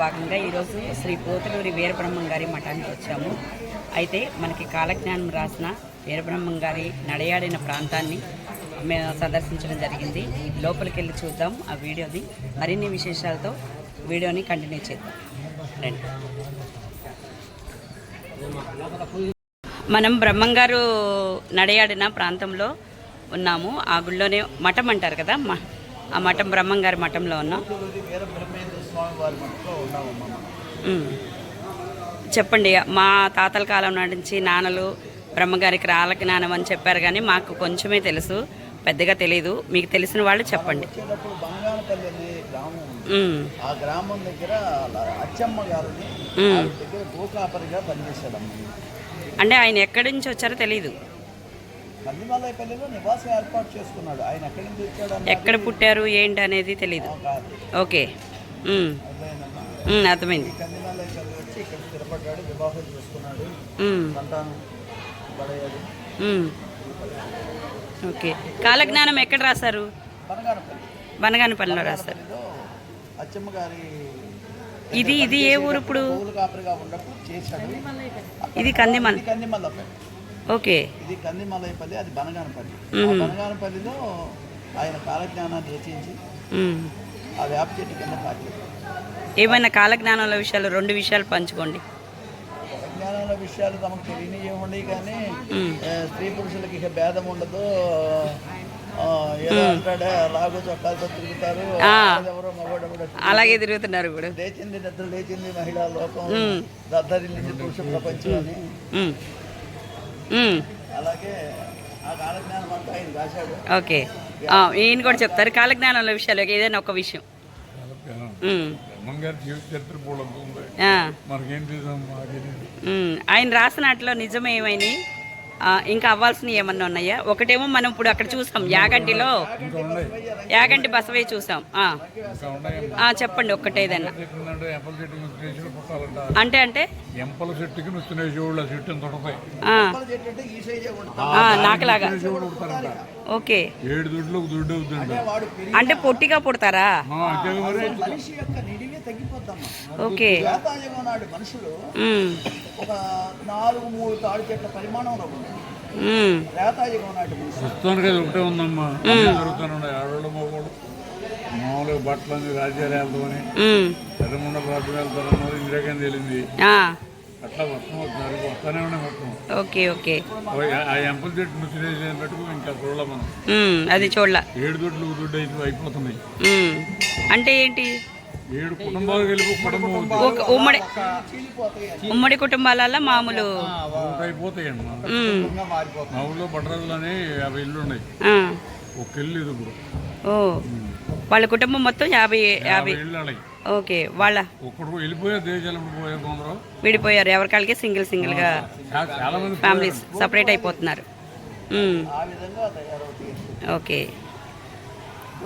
భాగంగా ఈరోజు శ్రీ పోతులూరి వీరబ్రహ్మం గారి మఠానికి వచ్చాము. అయితే మనకి కాలజ్ఞానం రాసిన వీరబ్రహ్మం గారి నడయాడిన ప్రాంతాన్ని మేము సందర్శించడం జరిగింది. లోపలికి వెళ్ళి చూద్దాం ఆ వీడియోని. మరిన్ని విశేషాలతో వీడియోని కంటిన్యూ చేద్దాం. రండి. మనం బ్రహ్మంగారు నడయాడిన ప్రాంతంలో ఉన్నాము. ఆ గుళ్ళోనే మఠం అంటారు కదా మ- ఆ మఠం బ్రహ్మంగారి మఠంలో ఉన్నాం. ఉన్నామమ్మా. చెప్పండి మా తాతల కాలం నుంచి నాన్నలు బ్రహ్మగారికి రాళ్ళ జ్ఞానం అని చెప్పారు కానీ మాకు కొంచెమే తెలుసు పెద్దగా తెలియదు మీకు తెలిసిన వాళ్ళు చెప్పండి. ఆ గ్రామం దగ్గర అచ్చమ్మ గారిని దగ్గర గోకాపరిగా పనిచేశాడమ్మ. అంటే ఆయన ఎక్కడి నుంచి వచ్చారో తెలియదు కందిమల్లైపల్లిలో నివాసం ఏర్పాటు చేసుకున్నాడు. ఆయన ఎక్కడి పుట్టారు ఏంటి అనేది తెలియదు ఓకే. అర్థమైంది వచ్చి ఇక్కడ స్థిరపడ్డాడు వివాహం చేసుకున్నాడు. సంతానం పడేయాడు. ఓకే కాలజ్ఞానం ఎక్కడ రాశారు బనగానపల్లి బనగానపల్లిలో అచ్చమ్మ గారి ఇది ఇది ఏ ఊరు ఇప్పుడు ఇది కందిమల్ ఓకే ఇది కందిమలైపల్లి అది బనగానపల్లి. బనగానపల్లిలో ఆయన కాలజ్ఞానాన్ని రచించి. ఆ వేప చెట్టు కింద పాటి ఏమైనా కాలజ్ఞానాల విషయాలు రెండు విషయాలు పంచుకోండి. విజ్ఞానాల విషయాలు తమకు తెలియని ఏముండవు కానీ స్త్రీ పురుషులకి ఇక భేదం ఉండదు. అంటాడే లాగు చొక్కాలతో తిరుగుతారు. ఎవరో అలాగే తిరుగుతున్నారు ఇప్పుడు లేచింది నిద్ర లేచింది మహిళా లోకం. దద్దరిల్లింది పురుష ప్రపంచం అని. అలాగే ఓకే. ఆ, ఈయన కూడా చెప్తారు కాలజ్ఞానాల విషయాలు ఏదైనా ఒక విషయం. ఆయన రాసినట్లో నిజం ఏమైనాయి ఆ, ఇంకా అవ్వాల్సినవి ఏమన్నా ఉన్నాయా? ఒకటేమో మనం ఇప్పుడు అక్కడ చూసాం యాగంటిలో. యాగంటి బసవయ్య చూసాం. చెప్పండి ఒక్కటేదన్నా అంటే అంటే? ఎంపల చెట్టుకి నాకులాగా. ఓకే. ఏడు దుడ్డు అంటే. పొట్టిగా పుడతారా? ఓకే. మనుషులు. ఒక నాలుగు మూడు తాడి చెట్ల పరిమాణంలో ప్రస్తుతానికి అది ఒకటే ఉందమ్మా. అన్నీ జరుగుతున్నాయి ఆడవాళ్ళు మగవాళ్ళు మామూలుగా బట్టలు అన్ని రాజ్యాలు వెళ్తామని ఉమ్. ఎర్రముండ ప్రాంతం వెళ్తారన్నారు ఇందిరాగాంధీ వెళ్ళింది. అట్లా మొత్తం వస్తున్నారు. వస్తానే ఉన్నాయి మొత్తం. Okay okay. ఆ ఎంపల చెట్టు నుచ్చినేసి మటుకు ఇంకా చూడలే మనం. అది చూడలా. ఏడు దొడ్లు దుడ్డు అయితే అయిపోతున్నాయి. అంటే ఏంటి? ఏడు కుటుంబాలు కుటుంబం ఉమ్మడి ఉమ్మడి కుటుంబాలలో మామూలు ఒకటి అయిపోతాయండి మా ఉమ్. మారిపోతాయి మా ఊళ్ళో బట్టరాజులని యాభై ఇల్లు ఉన్నాయి. ఆ. ఒక ఇల్లు ఇది ఇప్పుడు. ఓ. వాళ్ళ కుటుంబం మొత్తం యాభై యాభై ఓకే. వాళ్ళ దేశాలు విడిపోయారు. ఎవరికాళ్ళకి సింగిల్ సింగిల్గా ఫ్యామిలీస్ సపరేట్ అయిపోతున్నారు. ఓకే.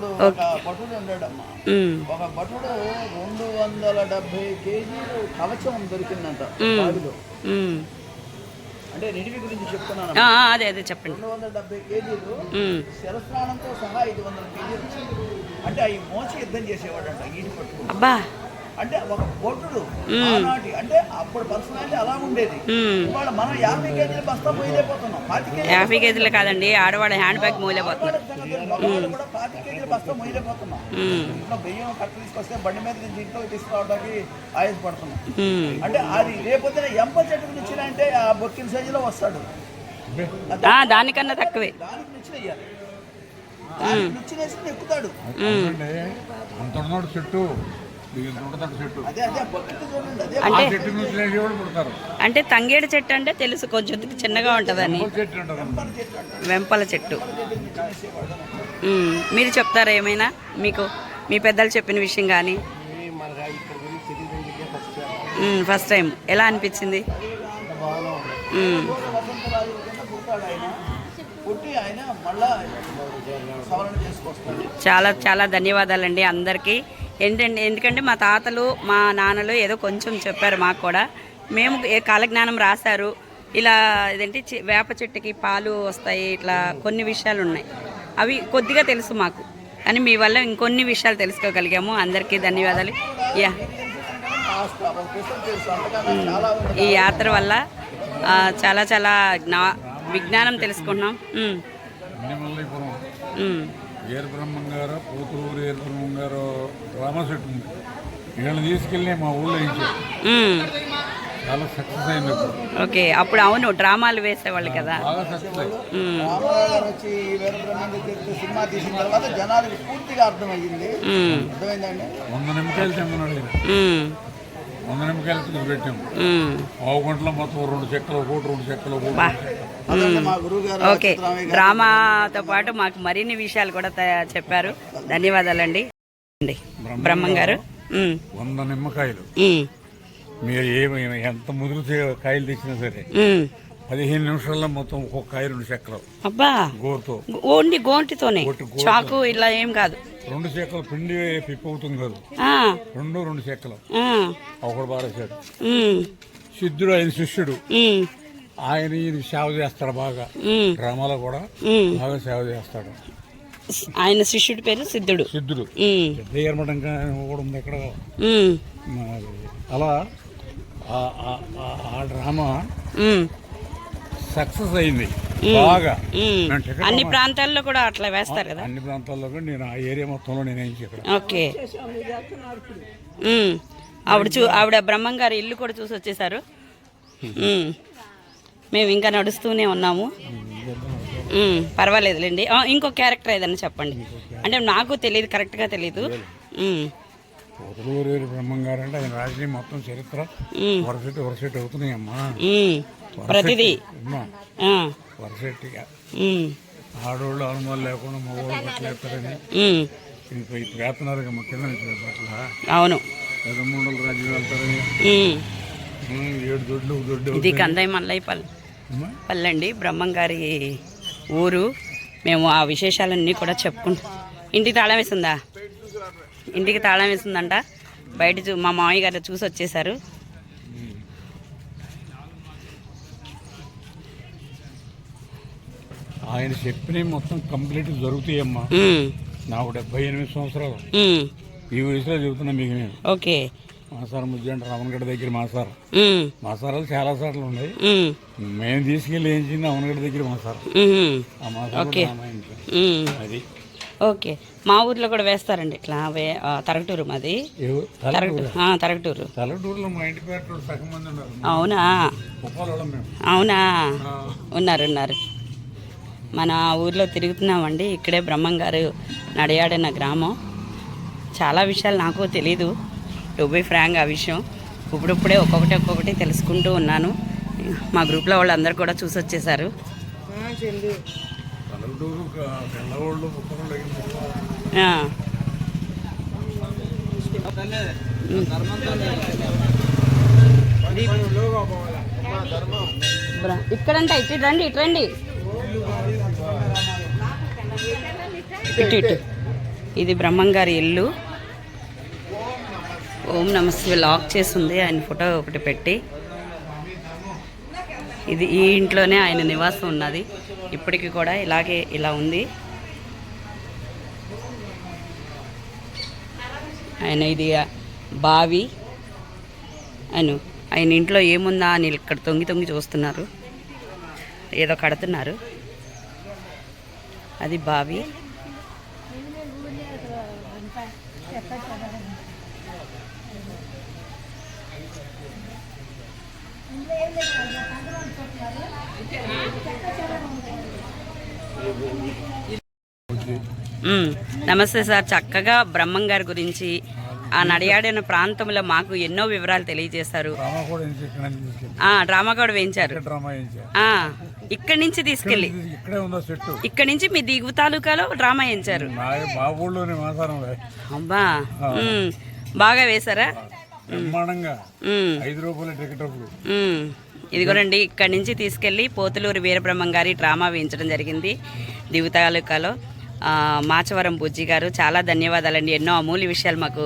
ఇప్పుడు ఒక భటుడు ఉన్నాడమ్మా ఉమ్. ఒక భటుడు రెండు వందల డెబ్బై కేజీలు కవచం దొరికిందంట. బావిలో. అంటే నిడివి గురించి చెప్తున్నాను అదే అదే చెప్పండి రెండు వందల డెబ్బై కేజీలు. శిరస్నానంతో సహా ఐదు వందల కేజీలు అంటే అవి మోచి యుద్ధం చేసేవాడంట ఈటి పట్టుకుని అబ్బా అంటే ఒక భటుడు ఆనాటి అంటే అప్పుడు పర్సనాలిటీ అలా ఉండేది. ఇవాళ మనం యాభై కేజీలు బస్తా పోయిపోతున్నాం పాతి కేజీలు యాభై కేజీలు కాదండి ఆడవాళ్ళ హ్యాండ్ బ్యాగ్ మగవాళ్ళు కూడా పాతి కేజీలు బస్తా మొయ్యలేకపోతున్నాం. ఇంట్లో బియ్యం కట్ట తీసుకొస్తే బండి మీద నుంచి ఇంట్లో తీసుకురావడానికి ఆయాసపడుతున్నాం. అంటే అది రేపొద్దున ఎంప చెట్టుకు నిచ్చిన అంటే ఆ బొక్కిన సైజులో వస్తాడు. ఆ, దానికన్నా తక్కువే. దానికి దానికి నిచ్చినేసి ఎక్కుతాడు. చెట్టు. అంటే అంటే తంగేడు చెట్టు అంటే తెలుసు కొంచెం చిన్నగా ఉంటుందని. వెంపల చెట్టు. మీరు చెప్తారా ఏమైనా? మీకు మీ పెద్దలు చెప్పిన విషయం కానీ ఫస్ట్ టైం ఎలా అనిపించింది? చాలా చాలా ధన్యవాదాలండి అందరికీ. ఏంటంటే ఎందుకంటే మా తాతలు మా నాన్నలు ఏదో కొంచెం చెప్పారు మాకు కూడా. మేము ఏ కాలజ్ఞానం రాశారు. ఇలా ఇదేంటి వేప చెట్టుకి పాలు వస్తాయి ఇట్లా కొన్ని విషయాలు ఉన్నాయి. అవి కొద్దిగా తెలుసు మాకు. కానీ మీ వల్ల ఇంకొన్ని విషయాలు తెలుసుకోగలిగాము. అందరికీ ధన్యవాదాలు. యా. ఈ యాత్ర వల్ల చాలా చాలా జ్ఞా విజ్ఞానం తెలుసుకుంటున్నాం వీర బ్రహ్మం గారు పోతులూరు వీర బ్రహ్మం గారు డ్రామా సెట్ ఉంది. వీళ్ళని తీసుకెళ్ళి మా ఊళ్ళో ఇచ్చారు. చాలా సక్సెస్ అయింది ఓకే అప్పుడు అవును డ్రామాలు వేసేవాళ్ళు కదా. బాగా సక్సెస్ వచ్చి సినిమా తీసిన తర్వాత జనాలకు పూర్తిగా అర్థమయ్యింది. ఉమ్, అర్థమైందండి? వంద నిమ్మకాయలు చెందనాడు. వంద నిమ్మకాయలు తీసుకు పెట్టాం ఉమ్. పావు గంటలో మొత్తం రెండు చెక్కలు ఒకటి రెండు చెక్కలు ఓకే. డ్రామాతో పాటు మాకు మరిన్ని విషయాలు కూడా చెప్పారు. ధన్యవాదాలండి. అండి. బ్రహ్మం గారు. వంద నిమ్మకాయలు. మీరు ఏమి ఎంత ముదిరితే కాయలు తెచ్చినా సరే. పదిహేను నిమిషాల్లో మొత్తం ఒక్కొక్క కాయ రెండు చెక్కలు. అబ్బా! గోరుతో. ఓన్లీ గోంటితోనే. గోటి- గోటితో. చాకు ఇలా ఏం కాదు. రెండు చెక్కలు పిండి పిప్పి అవుతుంది కాదు. రెండు రెండు చెక్కలు. ఒకడు బారేశాడు ఉమ్, సిద్ధుడు ఆయన శిష్యుడు. ఆయన ఈయన సేవ చేస్తాడు బాగా. డ్రామాలో కూడా. బాగా సేవ చేస్తాడు. ఆయన శిష్యుడి పేరు సిద్ధుడు. సిద్ధుడు. ఉమ్, పెద్ద ఏర్మటం కూడా ఉంది ఇక్కడ అలా ఆ- డ్రామా సక్సెస్ అయింది. బాగా. అన్ని ప్రాంతాల్లో కూడా అట్లా వేస్తారు కదా? అన్ని ప్రాంతాల్లో కూడా నేను ఆ ఏరియా మొత్తంలో నేను ఓకే. ఆవిడ చూ ఆవిడ బ్రహ్మం గారి ఇల్లు కూడా చూసి వచ్చేసారు. మేము. ఇంకా నడుస్తూనే ఉన్నాము. పర్వాలేదులేండి. ఇంకో క్యారెక్టర్ ఏదైనా చెప్పండి. అంటే నాకు తెలియదు కరెక్ట్గా తెలియదు పొదలూరు బ్రహ్మం గారు అంటే ఆయన రాజకీయ మొత్తం చరిత్ర వరసెట్టి వరసెట్టి అవుతున్నాయమ్మా. ప్రతిదీ. వరసెట్టిగా. ఉమ్, ఆడోళ్ళు అనుమానం లేకుండా మగవాళ్ళు బట్టలేస్తారని ఉమ్. ఇప్పుడు వేస్తున్నారు మా కింద నుంచి బట్టల అవును. పెదమూడల రాజ్యం వెళ్తారని. ఏడు దొడ్లు దొడ్డు ఇది కందయ్య మల్లయ్య పల్లి పల్లండి బ్రహ్మం గారి ఊరు. మేము ఆ విశేషాలన్నీ కూడా చెప్పుకుంటాం. ఇంటికి తాళం వేసిందా? ఇంటికి తాళం వేసిందంట. బయట చూ మా మామయ్య గారు చూసి వచ్చేసారు. ఆయన చెప్పినవి మొత్తం కంప్లీట్ జరుగుతాయమ్మా. నాకు డెబ్బై ఎనిమిది సంవత్సరాలు. ఈ వయసులో చెబుతున్నా మీకు నేను. ఓకే. మాసార ముజ్జంట రామన్గడ్డ దగ్గర మాసారు. ఉమ్, మాసారాలు చాలా సార్లు ఉన్నాయి. మేము. తీసుకెళ్ళి ఏం చేసింది అవనగడ్డ దగ్గర మాసారు. ఆ మాసారు. అది. ఓకే. మా ఊర్లో కూడా వేస్తారండి ఇట్లా వే తరగటూరు మాది. తరగటూరు? ఆ, తరగటూరు. తలటూరులో మా ఇంటి పేట సగం మంది ఉన్నారు. అవునా? అవునా? ఉన్నారు ఉన్నారు. మన ఊర్లో తిరుగుతున్నామండి. ఇక్కడే బ్రహ్మం గారు నడయాడిన గ్రామం. చాలా విషయాలు నాకు తెలీదు. టు బి ఫ్రాంక్ ఆ విషయం. ఇప్పుడిప్పుడే ఒక్కొక్కటి ఒక్కొక్కటి తెలుసుకుంటూ ఉన్నాను. మా గ్రూప్లో వాళ్ళందరూ కూడా చూసి వచ్చేసారు తలటూరు క- ఇటు రండి ఇటు రండి. ఇటు ఇటు. ఇది బ్రహ్మం గారి ఇల్లు. ఓం నమస్తే లాక్ చేసింది ఆయన ఫోటో ఒకటి పెట్టి. ఇది ఈ ఇంట్లోనే ఆయన నివాసం ఉన్నది. ఇప్పటికి కూడా ఇలాగే ఇలా ఉంది. ఆయన ఇది బావి. అను ఆయన ఇంట్లో ఏముందా అని ఇక్కడ తొంగి తొంగి చూస్తున్నారు. ఏదో కడుతున్నారు. అది బావి. మ్మ్. నమస్తే సార్. చక్కగా బ్రహ్మం గారి గురించి ఆ నడియాడిన ప్రాంతంలో మాకు ఎన్నో వివరాలు తెలియజేశారు. డ్రామా కూడా వేయించారు. ఇక్కడ నుంచి తీసుకెళ్ళి ఇక్కడే నుంచి మీ దిగు తాలూకాలో డ్రామా వేయించారు. అబ్బా. బాగా వేశారా. ఐదు రూపాయల టికెట్. ఇదిగోనండి ఇక్కడి నుంచి తీసుకెళ్ళి పోతులూరు వీరబ్రహ్మం గారి డ్రామా వేయించడం జరిగింది దిగు తాలూకాలో. మాచవరం బుజ్జి గారు చాలా ధన్యవాదాలండి. ఎన్నో అమూల్య విషయాలు మాకు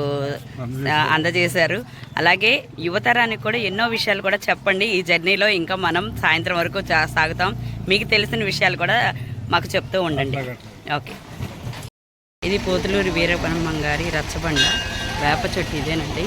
అందజేశారు. అలాగే యువతరానికి కూడా ఎన్నో విషయాలు కూడా చెప్పండి. ఈ జర్నీలో ఇంకా మనం సాయంత్రం వరకు సాగుతాం. మీకు తెలిసిన విషయాలు కూడా మాకు చెప్తూ ఉండండి. ఓకే. ఇది పోతులూరు వీరబ్రహ్మం గారి రచ్చబండ. వేప చెట్టు ఇదేనండి.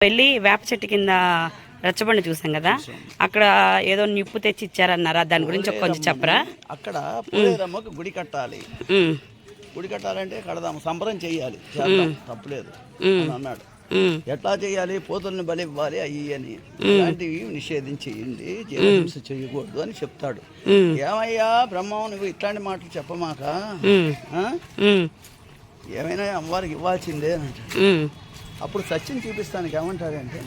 వెళ్ళి వేప చెట్టు కింద రచ్చబండి చూసాం కదా. అక్కడ ఏదో నిప్పు తెచ్చి ఇచ్చారన్నారా? దాని గురించి కొంచెం చెప్పరా? అక్కడ పోలేరమ్మకు గుడి కట్టాలి. గుడి కట్టాలంటే కడదాం సంబరం చెయ్యాలి చేద్దాం తప్పులేదు. అని అన్నాడు. ఎట్లా చేయాలి? పోతుల్ని బలి ఇవ్వాలి అయ్యి అని. ఇలాంటివి నిషేధించేయండి జీవహింస చేయకూడదు అని చెప్తాడు. ఏమయ్యా బ్రహ్మం నువ్వు ఇట్లాంటి మాటలు చెప్పమాక? ఏమైనా అమ్మవారికి ఇవ్వాల్సిందే అంటాడు. అప్పుడు సత్యం చూపిస్తానికి ఏమంటాడంటే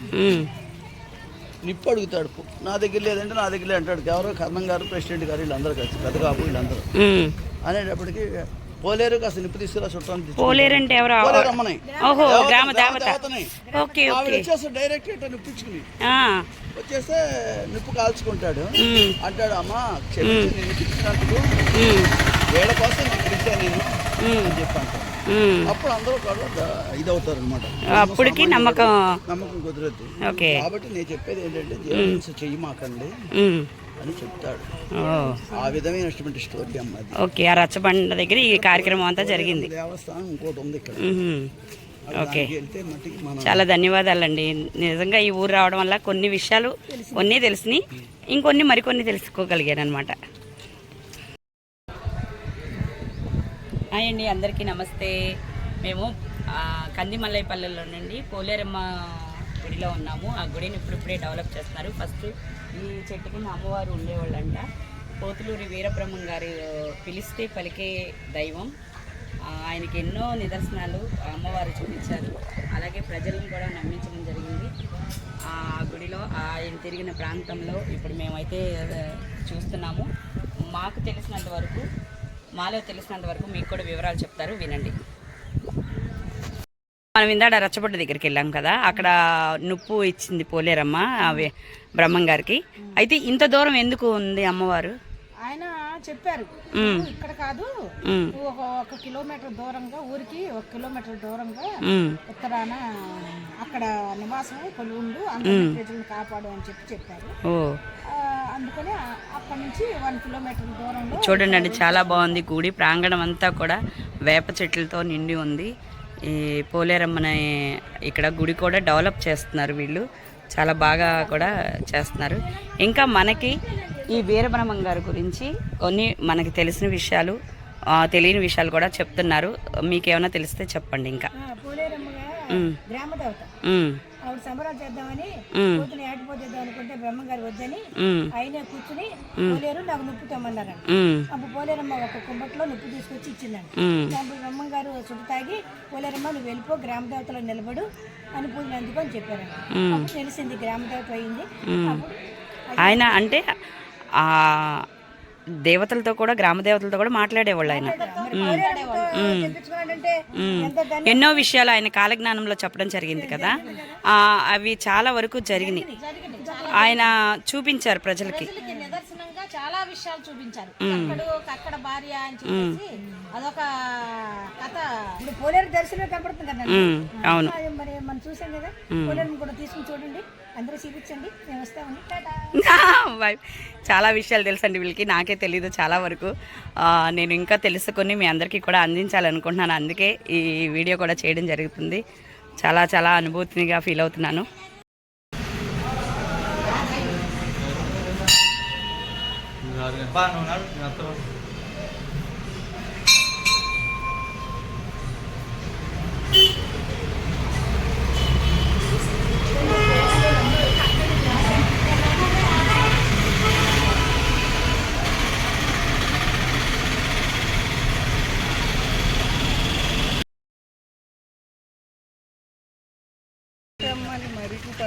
నిప్పు అడుగుతాడు నా దగ్గర లేదంటే నా దగ్గర అంటాడు. ఎవరో కర్ణం గారు ప్రెసిడెంట్ గారు వీళ్ళందరూ కలిసి పెద్దగాపు వీళ్ళందరూ. ఉమ్. అనేటప్పటికి పోలేరు కాస్త నిప్పు తీసుకురా చుట్టాన్ని తీసుకురా. పోలేరంటే ఎవరు పోలేరు అమ్మని గ్రామ దేవత. Okay okay. వచ్చేస్తే డైరెక్ట్ ఇట్లా నిప్పించుకుని. ఆ, వచ్చేస్తే నిప్పు కాల్చుకుంటాడు. అంటాడు అమ్మా క్షమించి నేను నిప్పించినందుకు ఉమ్, వేళ కోసం నేను పిలిచాను నేను అని చెప్పి అంటాడు. అప్పుడు అందరూ ఇదవుతారు అనమాట అప్పటికి నమ్మకం నమ్మకం కుదరద్దు ఓకే. కాబట్టి నేను చెప్పేది ఏంటంటే చెయ్యి మాకండి అని చెప్తాడు. ఆ విధమైనటువంటి స్టోరీ అమ్మ అది ఓకే ఆ రచ్చబండ దగ్గర ఈ కార్యక్రమం అంతా జరిగింది. దేవస్థానం ఇంకోటి ఉంది ఇక్కడ. ఓకే. చాలా ధన్యవాదాలండి. నిజంగా ఈ ఊరు రావడం వల్ల కొన్ని విషయాలు కొన్ని తెలిసినాయి. ఇంకొన్ని మరికొన్ని తెలుసుకోగలిగాను అనమాట హాయ్ అండి అందరికీ నమస్తే. మేము ఆ, కందిమల్లైపల్లెలో నుండి పోలేరమ్మ గుడిలో ఉన్నాము. ఆ గుడిని ఇప్పుడిప్పుడే డెవలప్ చేస్తున్నారు. ఫస్ట్ ఈ చెట్టు కింద అమ్మవారు ఉండేవాళ్ళంట. పోతులూరి వీరబ్రహ్మం గారు పిలిస్తే పలికే దైవం. ఆయనకి ఎన్నో నిదర్శనాలు అమ్మవారు చూపించారు. అలాగే ప్రజలను కూడా నమ్మించడం జరిగింది. ఆ గుడిలో ఆయన తిరిగిన ప్రాంతంలో ఇప్పుడు మేమైతే చూస్తున్నాము. మాకు తెలిసినంత వరకు మాలో తెలిసినంత వరకు మీకు కూడా వివరాలు చెప్తారు వినండి. మనం ఇందాడ రచ్చబొడ్డ దగ్గరికి వెళ్ళాం కదా అక్కడ నుప్పు ఇచ్చింది పోలేరమ్మ అవి బ్రహ్మం గారికి. అయితే ఇంత దూరం ఎందుకు ఉంది అమ్మవారు? ఆయన చెప్పారు ఇక్కడ కాదు ఒక కిలోమీటర్ దూరంగా ఊరికి ఒక కిలోమీటర్ దూరంగా ఉత్తరాన అక్కడ నివాసం కొలు ఉండు ప్రజలను కాపాడు అని చెప్పి చెప్పారు. అందుకని అక్కడ నుంచి వన్ కిలోమీటర్ దూరంలో చూడండి అండి చాలా బాగుంది గుడి. ప్రాంగణం అంతా కూడా వేప చెట్లతో నిండి ఉంది. ఈ పోలేరమ్మని ఇక్కడ గుడి కూడా డెవలప్ చేస్తున్నారు వీళ్ళు. చాలా బాగా కూడా చేస్తున్నారు. ఇంకా మనకి ఈ వీరబ్రహ్మం గారి గురించి కొన్ని మనకి తెలిసిన విషయాలు తెలియని విషయాలు కూడా చెప్తున్నారు. మీకు ఏమైనా తెలిస్తే చెప్పండి ఇంకా. ఉమ్, గ్రామ దేవత ఆవిడ సంబరాలు చేద్దామని పోతుని ఏటపోతేద్దాం అనుకుంటే బ్రహ్మంగారు వద్దని ఆయనే కూర్చుని పోలేరు నాకు నొప్పి తెమ్మన్నారంట ఉమ్, అప్పుడు పోలేరమ్మ ఒక కుంబట్లో నొప్పి తీసుకొచ్చి ఇచ్చిందంట. ఉమ్, అప్పుడు బ్రహ్మంగారు సుడి తాగి పోలేరమ్మ నువ్వు వెళ్ళిపో గ్రామ దేవతలో నిలబడు అని పూజలు అందుకు అని చెప్పారంట. అప్పుడు తెలిసింది గ్రామ దేవత అయింది ఆయన అంటే ఆ దేవతలతో కూడా గ్రామ దేవతలతో కూడా మాట్లాడేవాళ్ళు ఆయన. ఎన్నో విషయాలు ఆయన కాలజ్ఞానంలో చెప్పడం జరిగింది కదా. ఆ, అవి చాలా వరకు జరిగినాయి. ఆయన చూపించారు ప్రజలకి. చాలా విషయాలు చూపించారు. అక్కడు భార్య అని చెప్పేసి అదొక కథ. ఇప్పుడు పోలేరు దర్శనం కనపడుతుంది కదా అవును. మరి మనం చూసాం కదా. పోలేరుని కూడా తీసుకుని చూడండి. అందరూ చూపించండి మేము వస్తామండి. టాటా. బాయ్. చాలా విషయాలు తెలుసండి వీళ్ళకి. నాకే తెలియదు చాలా వరకు. నేను ఇంకా తెలుసుకొని మీ అందరికీ కూడా అందించాలనుకుంటున్నాను. అందుకే ఈ వీడియో కూడా చేయడం జరుగుతుంది. చాలా చాలా అనుభూతిగా ఫీల్ అవుతున్నాను.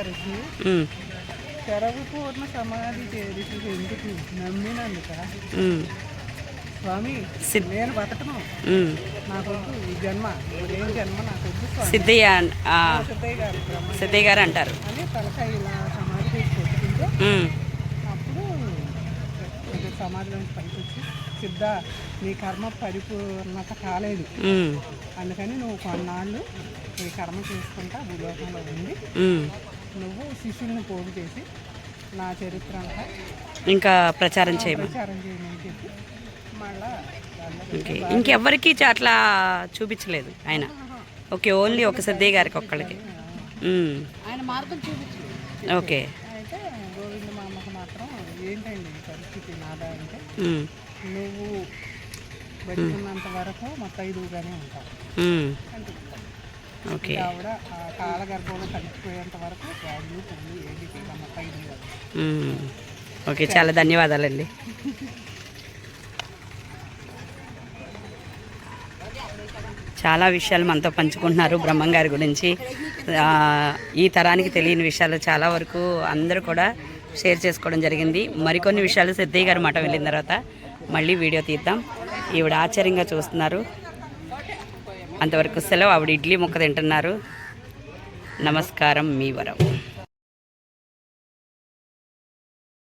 ఉమ్, శరభ పూర్ణ సమాధి చేసి ఎందుకు నమ్మినందుక? స్వామి నేను బతకను. నాకొద్దు ఈ జన్మ ఏం జన్మ నాకొద్దు సిద్ధయ్య సిద్ధయ్య గారు సిద్ధయ్య గారు అంటారు. అని తలకాయ ఇలా సమాధి చేసి పెట్టుకుంటే అప్పుడు సమాధిలోంచి పైకి వచ్చి సిద్ధ నీ కర్మ పరిపూర్ణత కాలేదు. అందుకని నువ్వు కొన్నాళ్ళు నీ కర్మ చేసుకుంటా భూలోకంలో ఉండి. నువ్వు శిష్యుల్ని పోగు చేసి నా చరిత్ర అంతా ఇంకా ప్రచారం చేయమని ప్రచారం చేయమని చెప్పి మళ్ళా ఓకే. ఇంకెవ్వరికి అట్లా చూపించలేదు ఆయన. ఓకే ఓన్లీ ఒక సిద్ధయ్య గారికి ఒక్కళ్ళకి. ఉమ్, ఆయన మార్గం చూపించు ఓకే. అయితే గోవింద మామకు మాత్రం ఏంటండి ఈ పరిస్థితి నాదా అంటే ఉమ్, నువ్వు బతికున్నంత వరకు మొత్తైదుగానే ఉంటావు ఉమ్, అని చెప్తాను ఓకే. ఆవిడ కాలగర్భంలో కలిసిపోయేంత వరకు వాళ్ళు ఓకే చాలా ధన్యవాదాలండి. చాలా విషయాలు మనతో పంచుకుంటున్నారు బ్రహ్మం గారి గురించి. ఈ తరానికి తెలియని విషయాలు చాలా వరకు అందరూ కూడా షేర్ చేసుకోవడం జరిగింది. మరికొన్ని విషయాలు సిద్ధయ్య గారు మాట వెళ్ళిన తర్వాత మళ్ళీ వీడియో తీద్దాం. ఈవిడ ఆశ్చర్యంగా చూస్తున్నారు. అంతవరకు సెలవు. ఆవిడ ఇడ్లీ ముక్క తింటున్నారు. నమస్కారం మీ వరం.